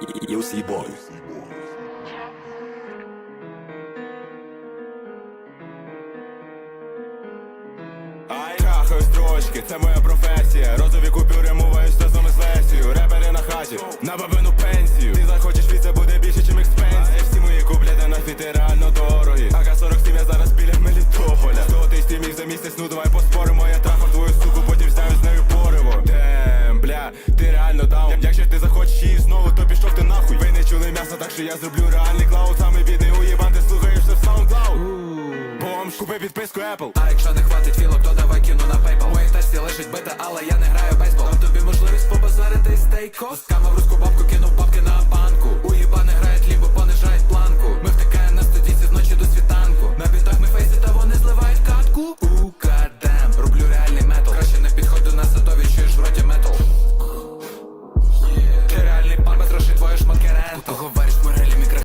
UC Boy. Ай, трахаю строчки, це моя професія. Розові купюри мовою сезони з лесію. Репери на хаті, на бабину пенсію. Ти захочеш від це буде більше, чим експенсія. Всі мої купляти на фіти чули що я зроблю реальний клауд. Самий бідний уєбан, ти слухаєшся в SoundCloud. Бомж, купи підписку Apple. А якщо не хватить філок, то давай кіно на PayPal моїй тачці лежить бита, але я не граю в бейсбол Дам тобі можливість побазарити стейко Кама в руську